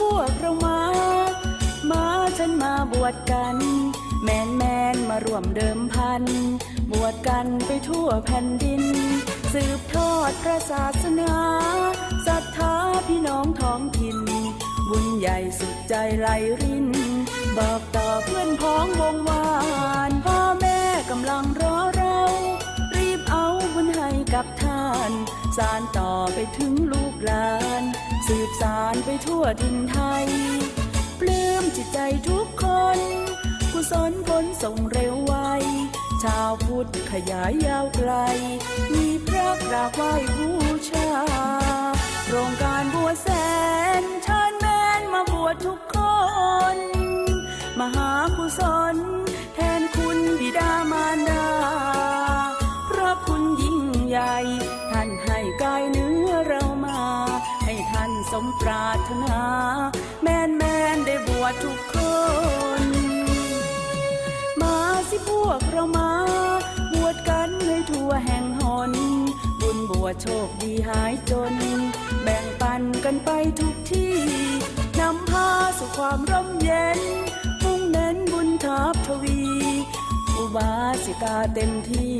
ญมา มาฉันมาบวชกัน แมนแมนมารวมเดิมพัน บวชกันไปทั่วแผ่นดิน สืบทอดพระศาสนาศรัทธาพี่น้องท้องถิ่น บุญใหญ่สุดใจไหลริน บอกต่อเพื่อนพ้องวงวานพ่อแม่กำลังรอเรา รีบเอาบุญให้กับท่าน สารต่อ ไปถึงลูกหลาน สืบสารไปทั่วดินไทย ปลื้มจิตใจทุกคน กุศลผลส่งเร็วไว ชาวพุทธขยายยาวไกล มีพระกราบไหว้บูชา โครงการบัวแสนเชิญแมนมาบวชทุกคน มหากุศลแทนคุณบิดามารดา เพราะคุณยิ่งใหญ่ท่านให้ มปรารถนา แมนแมนได้บวชทุกคน มาสิพวกเรามา บวชกันให้ทั่วแห่งหน บุญบวชโชคดีหายจน แบ่งปันกันไปทุกที่ นำพาสู่ความร่มเย็นมุ่งเน้นบุญทับทวี อุบาสิกาเต็มที่